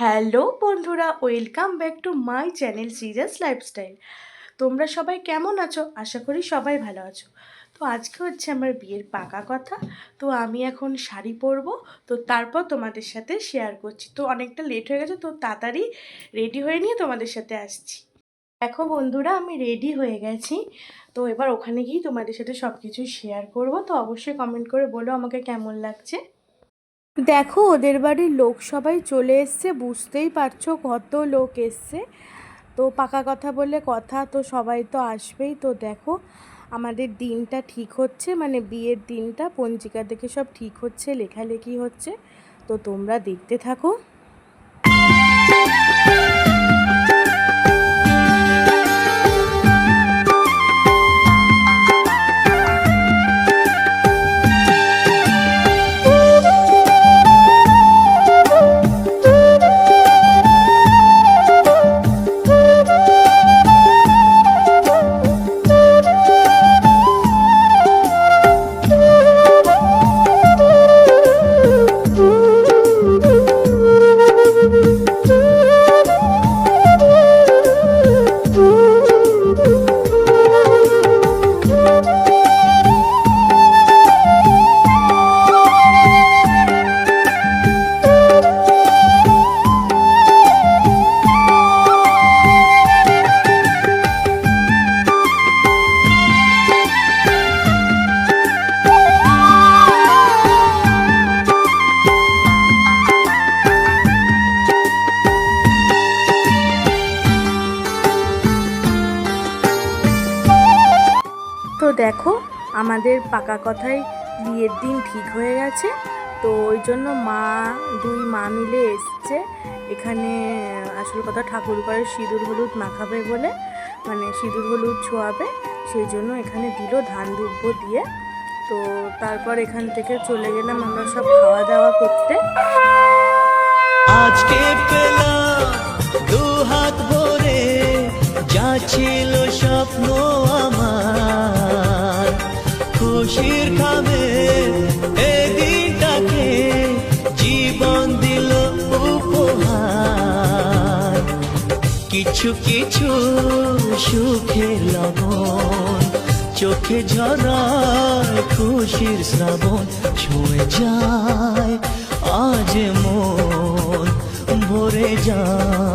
Hello বন্ধুরা, welcome back to my channel serious lifestyle. তোমরা সবাই কেমন আছো? আশা করি সবাই ভালো আছো। তো আজকে হচ্ছে আমার বিয়ের পাকা কথা। তো আমি এখন শাড়ি পরবো। তো তারপর তোমাদের সাথে শেয়ার করছি। তো অনেকটা লেট হয়ে গেছে, তো তাড়াতাড়ি রেডি হয়ে নিয়ে তোমাদের সাথে আসছি। দেখো বন্ধুরা, আমি রেডি হয়ে গেছি। তো এবার ওখানে গিয়ে তোমাদের সাথে সব কিছু শেয়ার করব। তো অবশ্যই কমেন্ট করে বলো আমাকে কেমন লাগছে। দেখো, ওদের বাড়ির লোক সবাই চলে এসছে, বুঝতেই পারছ কত লোক এসছে। তো পাকা কথা বলে কথা, তো সবাই তো আসবেই। তো দেখো, আমাদের দিনটা ঠিক হচ্ছে মানে বিয়ের দিনটা, পঞ্জিকা দেখে সব ঠিক হচ্ছে, লেখালেখি হচ্ছে। তো তোমরা দেখতে থাকো। তো দেখো, আমাদের পাকা কথাই বিয়ের দিন ঠিক হয়ে গেছে। তো ওই জন্য মা, দুই মা মিলে এসছে। এখানে আসল কথা ঠাকুর করে সিঁদুর হলুদ মাখাবে বলে মানে সিঁদুর হলুদ ছোঁয়াবে। সেই জন্য এখানে দিল ধান দুব্ব দিয়ে। তো তারপর এখান থেকে চলে গেলাম আমরা সব খাওয়া দাওয়া করতে। আজকে পেলাম দু হাত ভরে, যা ছিল খুশির খাবে এই জীবন দিল উপহার। কিছু কিছু সুখের লবণ, চোখে ঝরায় খুশির শ্রাবণ, ছুঁয়ে যায় আজ মন, ভরে যায়।